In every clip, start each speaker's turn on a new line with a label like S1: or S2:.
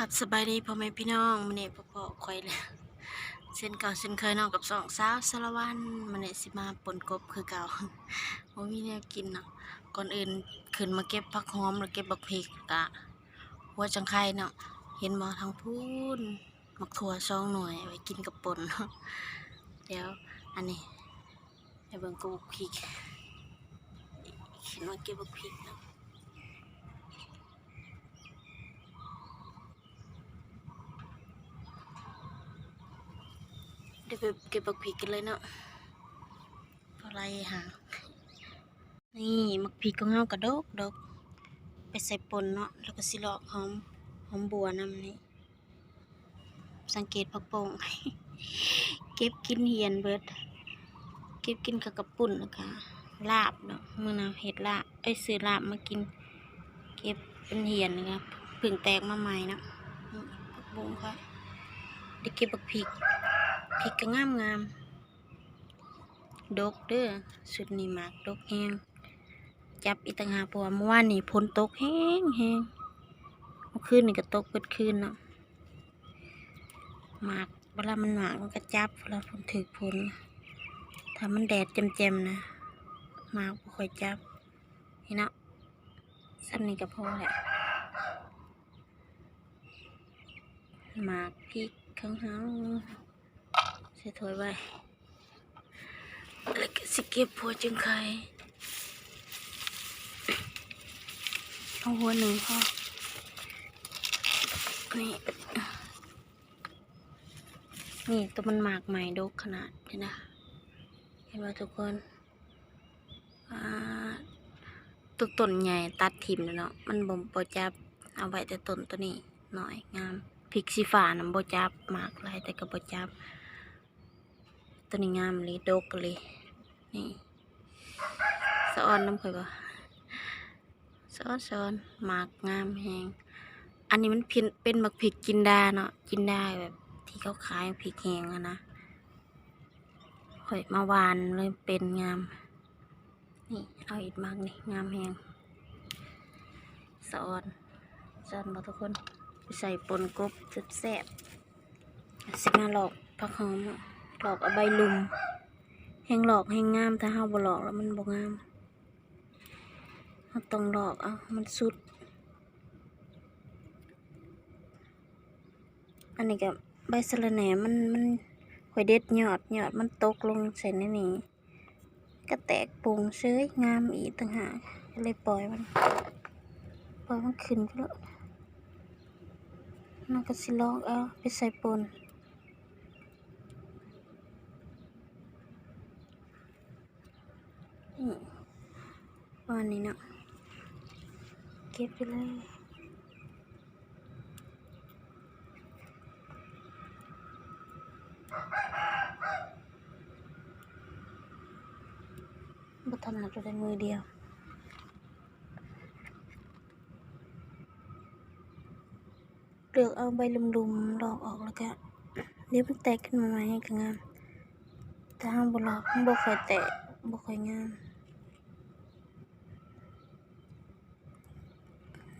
S1: กับสบายดีพ่อแม่พี่น้องมันเนี่พ่อพ่อคอยเลยเส้นเก่าเส้นเคยน้องกับสองสาวสารวันมันเนี่ยสิมาปนกบคือเก่าบ่มีแนวกินเนาะก่อนอื่นขึ้นมาเก็บผักหอมแล้วเก็บบักพริกกะหัวจังไคเนาะเห็นบ่ทางพูนมักถั่วซองหน่วยไว้กินกับปนเดี๋ยวอันนี้เดี๋ยวเบิ่งกบบักพริกเห็นว่าเก็บบักพริกเนาะ เดี๋ยวไปเก็บบักพริกกันเลยเนาะพอไรหานี่มักพริกก็เงากระดกดกไปใส่ปนเนาะแล้วก็สิเลาะหอมหอมบัวน้ำนี่สังเกตผักโป่งเก็บกินเหียนเบิด เก็บกินกับกระปุ่นนะคะลาบเนาะมื่อนาเห็ดลาบเอ้ยซื้อลาบมากิน เก็บเป็นเหียนนะครับเพิ่งแตกมาใหม่นะผักบุ้งค่ะเดี๋ยวเก็บบักพริก พริกก็งามงามดกเด้อสุดนี่มากดกแห้งจับอีตังหากเพราะว่าเมื่อวานนี่ฝนตกแห้งแห้งเมื่อคืนนี่ก็ตกเปิดคืนเนาะหมากเวลามันหมากมันก็จับเวลาฝนถึกฝนถ้ามันแดดเจมๆนะหมากบ่ค่อยจับนี่เนาะซ้ำนี่ก็พอแหละหมากพริกข้างหา ใส่ถ้วยไว้แล้วก็สิเก็บหัวจึงไข่เอาหัวหนึ่งพอนี่นี่ตัวมันหมากใหม่ดกขนาดนี้นะเห็นไหมทุกคนตัวต้นใหญ่ตัดถิมแล้วเนาะมันบ่มบ่จับเอาไว้แต่ต้นตัวนี้หน่อยงามพริกสีฟ้านะบ่จับหมากหลายแต่ก็บ่จับ ตัวนี้งามเลยดกเลย นี่สะออนน้ำข่อยบ่สะออนสะออนหมากงามแฮงอันนี้มันเป็นเป็นบักพริกจินดาเนาะจินไดาแบบ ที่เขาขายพริกแหงอะนะข่อยมาหวานเลยเป็นงาม นี่เอาอีกมากนี่งามแฮงสะออนสะออนบ่ทุกคนใส่ปนกบแซ่บๆสิมาหลอกผักหอม หลอกเอาใบลุมแหงหลอกแหงงาม ถ้าเฮาบ่หลอกแล้วมันบ่งามเฮาต้องหลอกเอามันสุด อันนี้ก็ใบสะระแหน่มันมันข่อยเด็ดยอดยอดมันตกลงใส่ในนี้ก็แตกปุงเซยงามอีกต่างหากก็เลยปล่อยมันปล่อยมันขึ้นไปแล้วน่าก็สิลอกเอาไปใส่ปน อืมวันนี้เนาะเก็บไปเลยบัถนัดตัวได้มือเดียวเลือกเอาใบลุมๆลอกออกแล้วก็เดี๋ยวมันแตกขึ้นมาใหม่ให้ก็งามแต่ห้ามบลอกมันบ่ค่อยแตกบ่ค่อยงาม อืม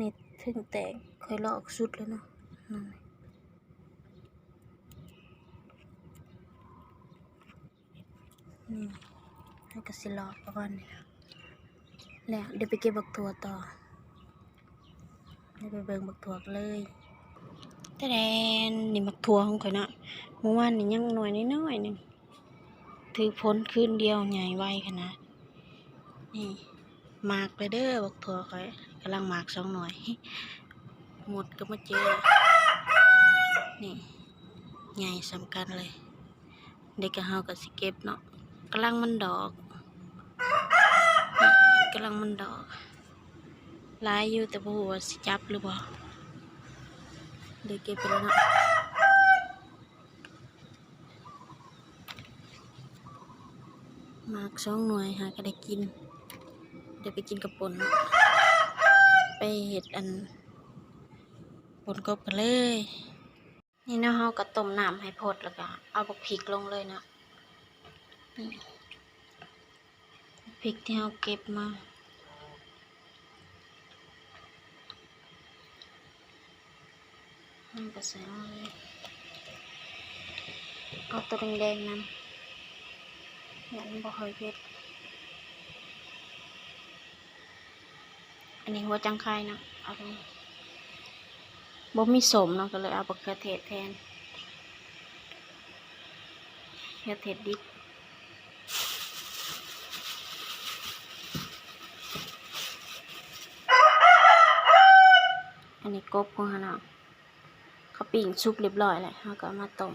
S1: นี่ถึงแตกค่อยลอกสุดแล้วเนาะนั่นนี่แล้วก็สิลอกประมาณนี้แล้วเดี๋ยวไปเก็บบักถั่วต่อเดี๋ยวไปเบิ่งบักถั่วเลยแต่แดนนี่บักถั่วของข่อยนะเมื่อวานนี่ยังหน่อยน้อยหนึงถือพ้นคืนเดียวใหญ่ไวขนาดนี่ มากไปเด้อบักถั่วข่อยกำลังหมากสองหน่อย หมดก็มาเจอ นี่ใหญ่สำคัญเลย เด็กกับเฮากับสิเก็บเนาะกำลังมันดอกกำลังมันดอกลายอยู่แต่บ่ฮู้ว่าสิจับหรือบ่เด็กเก็บไปแล้วเนาะหมากสองหน่วยหาก็ได้กิน ดี๋ยวไปกินกับปนไปเห็ดอันปนกบกันเลย นี่เนาะเฮาก็ต้มน้ำให้พดแล้วก็เอาบักพริกลงเลยนะพริกที่เฮาเก็บมามันก็ใส่ลงเลยเอาตัวแดงๆนำอย่ามันบ่ค่อยเผ็ด อันนี้หัวจังไคนะเอาตรงนี้บ่มีสมเนาะก็เลยเอาบักเขือเทศแทนเขือเทศดิบอันนี้กบของเขานาะเขาปิ้งซุปเรียบร้อยแล้วเขาก็มาต้ม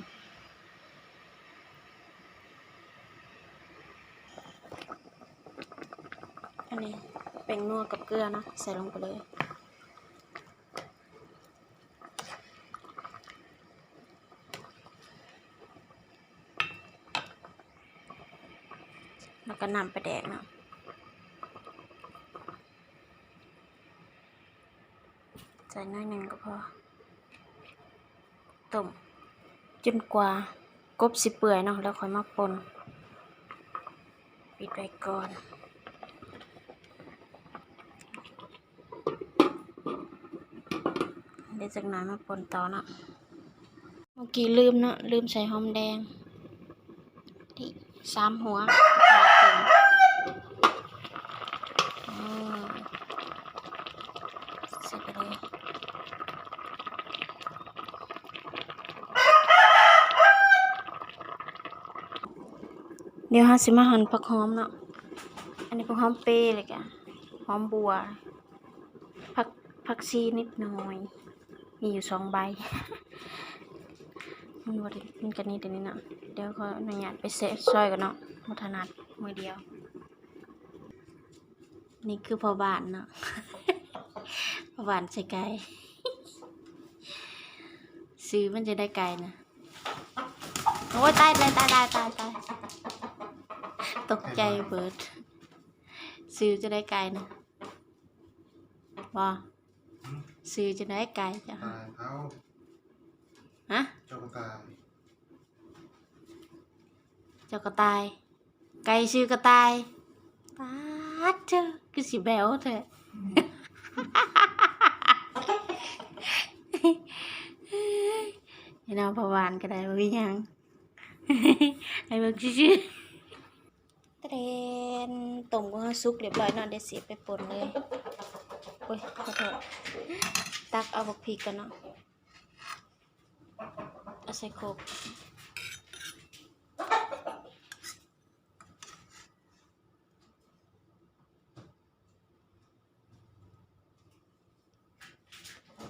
S1: อันนี้เป็นนัวกับเกลือนะใส่ลงไปเลย แล้วก็นำไปแดกนะใส่น้อยหนึ่งก็พอต้มจนกว่ากบสิเปื่อยเนาะแล้วค่อยมาปนปิดไว้ก่อน เดี๋ยวจากนั้นมาปนต่อเนาะเมื่อกี้ลืมเนาะลืมใส่หอมแดงที่สามหัวอืมใส่ไปเลยเดี๋ยวฮาสิมาหั่นผักหอมเนาะ อันนี้ผักหอมเปรย์เลยกะหอมบัวผักผักชีนิดหน่อย มีอยู่สองใบมันบริมันกันนี้เดี๋ยวนี้เนาะเดี๋ยวเขาอนุญาตไปเซะซอยกันเนาะมัถนัดมือเดียว นี่คือพอบานเนาะพอบานใส่ไก่ซื้อมันจะได้ไก่นะโอ้ยตายตายตายตายตายตายตกใจเบิร์ดซื้อจะได้ไก่นะว่า ซื้อจะได้ไก่จ้ะ
S2: ตายเขา
S1: ฮะ
S2: เจ้าก็ตาย
S1: เจ้ากระต่าย ไก่ซื้อกระต่ายปาดเจ้าคือสิแบวเถอะให้น้องพะวานก็ได้บ่มีหยังให้เบิ่งซื่อๆเตรนต้มก็สุกเรียบร้อยเนาะเดี๋ยวเสียไปป่นเลยโอ้ยขอโทษ ตักเอาบักพริกกันเนาะเอาใส่โครก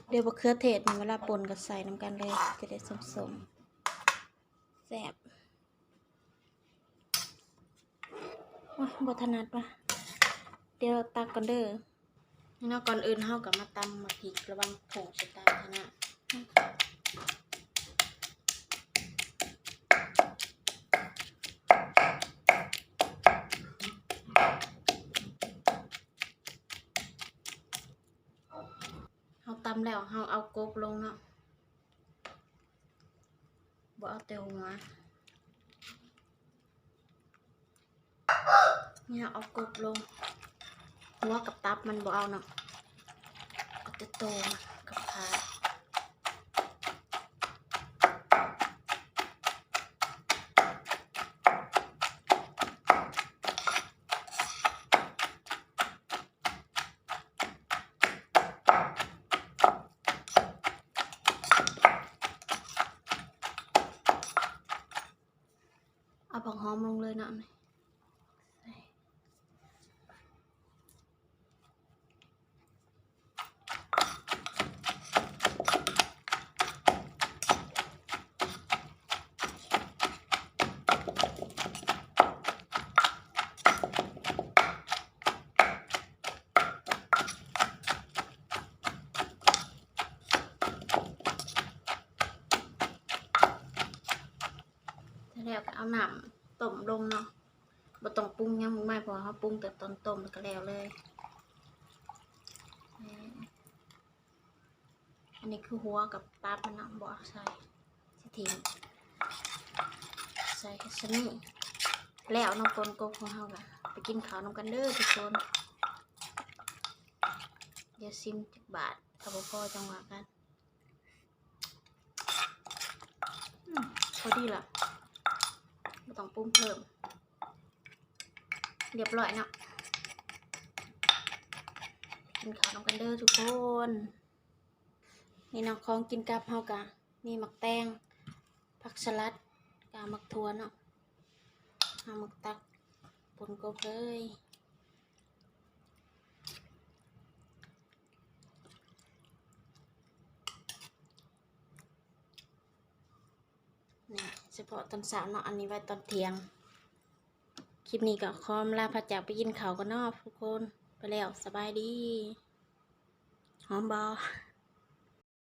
S1: เดี๋ยวบักเขือเทศนี่เวลาปนก็ใส่น้ำกันเลย จะได้สมๆแซ่บโอ้ยบถนัดว่ะเดี๋ยวตักก่อนเด้อ นี่เนาะก่อนอื่นเฮากับมาตำมาพริกระวังผงสตาร์นะเฮาตำแล้วเฮาเอากบลงเนาะบ่เอาแต่หัวเนี่ยเอากบลง หัวกับตับมันบ่เอาเนาะเอาแต่โตมันกับขาเอาผักหอมลงเลยเนาะใส่ แล้วก็เอา น้ำต้มลงเนาะบ่ต้องปรุงยังมากมายเพราะว่าเขาปรุงแต่ตอนต้มก็แล้วเลย อันนี้คือหัวกับตับมันนาะบ่ใส่สิทิ้งใส่แค่นี้แล้วน้องปนกบของเฮาก็ไปกินข้าวนำกันเด้อทุกคนเดี๋ยวซิมจักบาทถ้าบ่อจังหวะกันอืมพอดีละ ต้องปรุงเพิ่ม เรียบร้อยเนาะกินข้าวน้ำกันเด้อทุกคน นี่น้องของกินกับเฮากะมีหมักแตงผักสลัดกาหมักถั่วเนาะเอาหมักตักปนกบเลยนี่เฉพาะตอนเช้าเนาะอันนี้ไว้ตอนเที่ยง คลิปนี้ก็คอมลาพระจากไปกินเขากันเนาะทุกคน ไปแล้วสบายดี หอมบอ